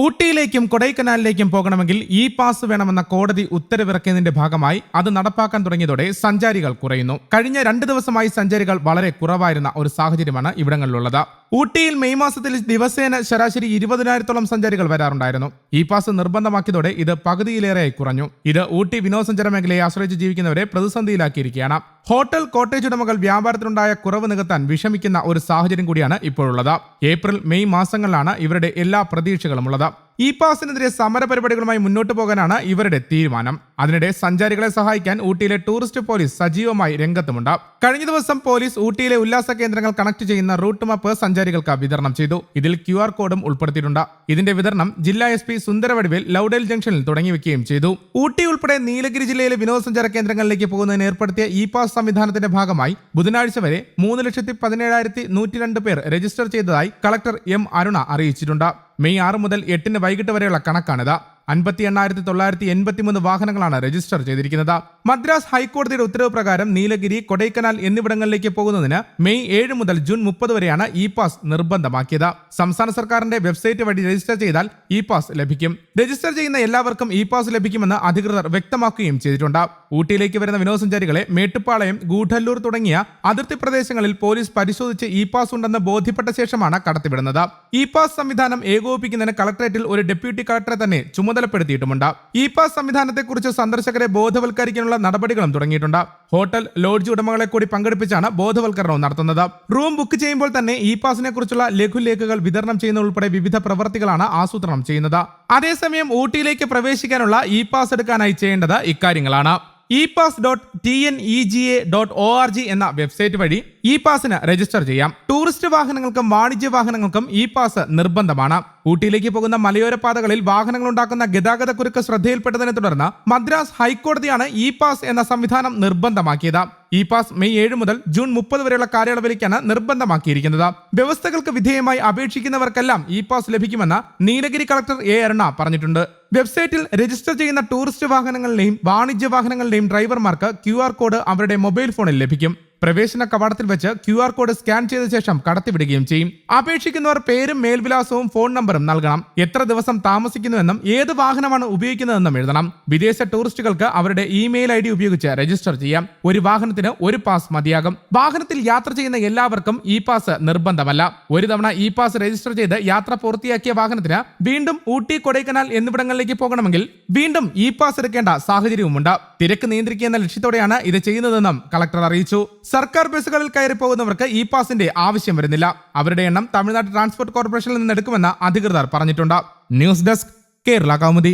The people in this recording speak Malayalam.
ഊട്ടിയിലേക്കും കൊടൈക്കനാലിലേക്കും പോകണമെങ്കിൽ ഇ പാസ് വേണമെന്ന കോടതി ഉത്തരവിറക്കിയതിന്റെ ഭാഗമായി അത് നടപ്പാക്കാൻ തുടങ്ങിയതോടെ സഞ്ചാരികൾ കുറയുന്നു. കഴിഞ്ഞ രണ്ട് ദിവസമായി സഞ്ചാരികൾ വളരെ കുറവായിരുന്ന ഒരു സാഹചര്യമാണ് ഇവിടങ്ങളിലുള്ളത്. ഊട്ടിയിൽ മെയ് മാസത്തിൽ ദിവസേന ശരാശരി ഇരുപതിനായിരത്തോളം സഞ്ചാരികൾ വരാറുണ്ടായിരുന്നു. ഇ പാസ് നിർബന്ധമാക്കിയതോടെ ഇത് പകുതിയിലേറെയായി കുറഞ്ഞു. ഇത് ഊട്ടി വിനോദസഞ്ചാര മേഖലയെ ആശ്രയിച്ച് ജീവിക്കുന്നവരെ പ്രതിസന്ധിയിലാക്കിയിരിക്കുകയാണ്. ഹോട്ടൽ കോട്ടേജ് ഉടമകൾ വ്യാപാരത്തിനുണ്ടായ കുറവ് നികത്താൻ വിഷമിക്കുന്ന ഒരു സാഹചര്യം കൂടിയാണ് ഇപ്പോഴുള്ളത്. ഏപ്രിൽ മെയ് മാസങ്ങളിലാണ് ഇവരുടെ എല്ലാ പ്രതീക്ഷകളും ഉള്ളത് ഇ പാസിനെതിരെ സമര പരിപാടികളുമായി മുന്നോട്ട് പോകാനാണ് ഇവരുടെ തീരുമാനം. അതിനിടെ സഞ്ചാരികളെ സഹായിക്കാൻ ഊട്ടിയിലെ ടൂറിസ്റ്റ് പോലീസ് സജീവമായി രംഗത്തുമുണ്ട്. കഴിഞ്ഞ ദിവസം പോലീസ് ഊട്ടിയിലെ ഉല്ലാസ കേന്ദ്രങ്ങൾ കണക്ട് ചെയ്യുന്ന റൂട്ട് മാപ്പ് സഞ്ചാരികൾക്ക് വിതരണം ചെയ്തു. ഇതിൽ ക്യു കോഡും ഉൾപ്പെടുത്തിയിട്ടുണ്ട്. ഇതിന്റെ വിതരണം ജില്ലാ എസ് പി സുന്ദരവടിവേൽ ലൌഡേൽ ജംഗ്ഷനിൽ തുടങ്ങി വെക്കുകയും ചെയ്തു. ഊട്ടി ഉൾപ്പെടെ നീലഗിരി ജില്ലയിലെ വിനോദസഞ്ചാര കേന്ദ്രങ്ങളിലേക്ക് പോകുന്നതിന് ഏർപ്പെടുത്തിയ ഇ പാസ് സംവിധാനത്തിന്റെ ഭാഗമായി ബുധനാഴ്ച വരെ മൂന്ന് ലക്ഷത്തി പതിനേഴായിരത്തി നൂറ്റി രണ്ട് പേർ രജിസ്റ്റർ ചെയ്തതായി കളക്ടർ എം അരുണ അറിയിച്ചിട്ടുണ്ട്. മെയ് ആറ് മുതൽ എട്ടിന് വൈകിട്ട് വരെയുള്ള കണക്കാണിത്. അൻപത്തി എണ്ണായിരത്തി തൊള്ളായിരത്തി എൺപത്തി മൂന്ന് വാഹനങ്ങളാണ് രജിസ്റ്റർ ചെയ്തിരിക്കുന്നത്. മദ്രാസ് ഹൈക്കോടതിയുടെ ഉത്തരവ് പ്രകാരം നീലഗിരി കൊടൈക്കനാൽ എന്നിവിടങ്ങളിലേക്ക് പോകുന്നതിന് മെയ് ഏഴ് മുതൽ ജൂൺ മുപ്പത് വരെയാണ് ഇ പാസ് നിർബന്ധമാക്കിയത്. സംസ്ഥാന സർക്കാരിന്റെ വെബ്സൈറ്റ് വഴി രജിസ്റ്റർ ചെയ്താൽ ഇ പാസ് ലഭിക്കും. രജിസ്റ്റർ ചെയ്യുന്ന എല്ലാവർക്കും ഇ പാസ് ലഭിക്കുമെന്ന് അധികൃതർ വ്യക്തമാക്കുകയും ചെയ്തിട്ടുണ്ട്. ഊട്ടിയിലേക്ക് വരുന്ന വിനോദസഞ്ചാരികളെ മേട്ടുപ്പാളയം ഗൂഢല്ലൂർ തുടങ്ങിയ അതിർത്തി പ്രദേശങ്ങളിൽ പോലീസ് പരിശോധിച്ച് ഇ പാസ് ഉണ്ടെന്ന് ബോധ്യപ്പെട്ട ശേഷമാണ് കടത്തിവിടുന്നത്. ഇ പാസ് സംവിധാനം ഏകോപിപ്പിക്കുന്നതിന് കളക്ടറേറ്റിൽ ഒരു ഡെപ്യൂട്ടി കളക്ടറെ തന്നെ ചുമതലപ്പെടുത്തിയിട്ടുമുണ്ട്. ഇ പാസ് സംവിധാനത്തെക്കുറിച്ച് സന്ദർശകരെ ബോധവൽക്കരിക്കാനുള്ള നടപടികളും തുടങ്ങിയിട്ടുണ്ട്. ഹോട്ടൽ ലോഡ്ജ് ഉടമകളെ കൂടി പങ്കെടുപ്പിച്ചാണ് ബോധവൽക്കരണവും നടത്തുന്നത്. റൂം ബുക്ക് ചെയ്യുമ്പോൾ തന്നെ ഇ പാസിനെ കുറിച്ചുള്ള ലഘുലേഖകൾ വിതരണം ചെയ്യുന്ന ഉൾപ്പെടെ വിവിധ പ്രവർത്തികളാണ് ആസൂത്രണം ചെയ്യുന്നത്. അതേസമയം ഊട്ടിയിലേക്ക് പ്രവേശിക്കാനുള്ള ഇ പാസ് എടുക്കാനായി ചെയ്യേണ്ടത് ഇക്കാര്യങ്ങളാണ്. E pass dot T N E G A dot O R G എന്ന വെബ്സൈറ്റ് വഴി ഇ പാസിന് രജിസ്റ്റർ ചെയ്യാം. ടൂറിസ്റ്റ് വാഹനങ്ങൾക്കും വാണിജ്യ വാഹനങ്ങൾക്കും ഇ പാസ് നിർബന്ധമാണ്. ഊട്ടിയിലേക്ക് പോകുന്ന മലയോര പാതകളിൽ വാഹനങ്ങൾ ഉണ്ടാക്കുന്ന ഗതാഗത കുരുക്ക് ശ്രദ്ധയിൽപ്പെട്ടതിനെ തുടർന്ന് മദ്രാസ് ഹൈക്കോടതിയാണ് ഇ പാസ് എന്ന സംവിധാനം നിർബന്ധമാക്കിയത്. ഇ പാസ് മെയ് ഏഴ് മുതൽ ജൂൺ മുപ്പത് വരെയുള്ള കാലയളവിലേക്കാണ് നിർബന്ധമാക്കിയിരിക്കുന്നത്. വ്യവസ്ഥകൾക്ക് വിധേയമായി അപേക്ഷിക്കുന്നവർക്കെല്ലാം ഇ പാസ് ലഭിക്കുമെന്ന് നീലഗിരി കളക്ടർ എ. അരുണ പറഞ്ഞിട്ടുണ്ട്. വെബ്സൈറ്റിൽ രജിസ്റ്റർ ചെയ്യുന്ന ടൂറിസ്റ്റ് വാഹനങ്ങളുടെയും വാണിജ്യ വാഹനങ്ങളുടെയും ഡ്രൈവർമാർക്ക് ക്യു കോഡ് അവരുടെ മൊബൈൽ ഫോണിൽ ലഭിക്കും. പ്രവേശന കവാടത്തിൽ വെച്ച് ക്യു ആർ കോഡ് സ്കാൻ ചെയ്ത ശേഷം കടത്തിവിടുകയും ചെയ്യും. അപേക്ഷിക്കുന്നവർ പേരും മേൽവിലാസവും ഫോൺ നമ്പറും നൽകണം. എത്ര ദിവസം താമസിക്കുന്നുവെന്നും ഏത് വാഹനമാണ് ഉപയോഗിക്കുന്നതെന്നും എഴുതണം. വിദേശ ടൂറിസ്റ്റുകൾക്ക് അവരുടെ ഇമെയിൽ ഐ ഡി ഉപയോഗിച്ച് രജിസ്റ്റർ ചെയ്യാം. ഒരു വാഹനത്തിന് ഒരു പാസ് മതിയാകും. വാഹനത്തിൽ യാത്ര ചെയ്യുന്ന എല്ലാവർക്കും ഇ പാസ് നിർബന്ധമല്ല. ഒരു തവണ ഇ പാസ് രജിസ്റ്റർ ചെയ്ത് യാത്ര പൂർത്തിയാക്കിയ വാഹനത്തിന് വീണ്ടും ഊട്ടി കൊടൈക്കനാൽ എന്നിവിടങ്ങളിലേക്ക് പോകണമെങ്കിൽ വീണ്ടും ഇ പാസ് എടുക്കേണ്ട സാഹചര്യവുമുണ്ട്. തിരക്ക് നിയന്ത്രിക്കുക എന്ന ലക്ഷ്യത്തോടെയാണ് ഇത് ചെയ്യുന്നതെന്നും കളക്ടർ അറിയിച്ചു. സർക്കാർ ബസ്സുകളിൽ കയറി പോകുന്നവർക്ക് ഇ പാസിന്റെ ആവശ്യം വരുന്നില്ല. അവരുടെ എണ്ണം തമിഴ്നാട് ട്രാൻസ്പോർട്ട് കോർപ്പറേഷനിൽ നിന്ന് എടുക്കുമെന്ന് അധികൃതർ പറഞ്ഞിട്ടുണ്ട്. News desk Kerala Kaumudi.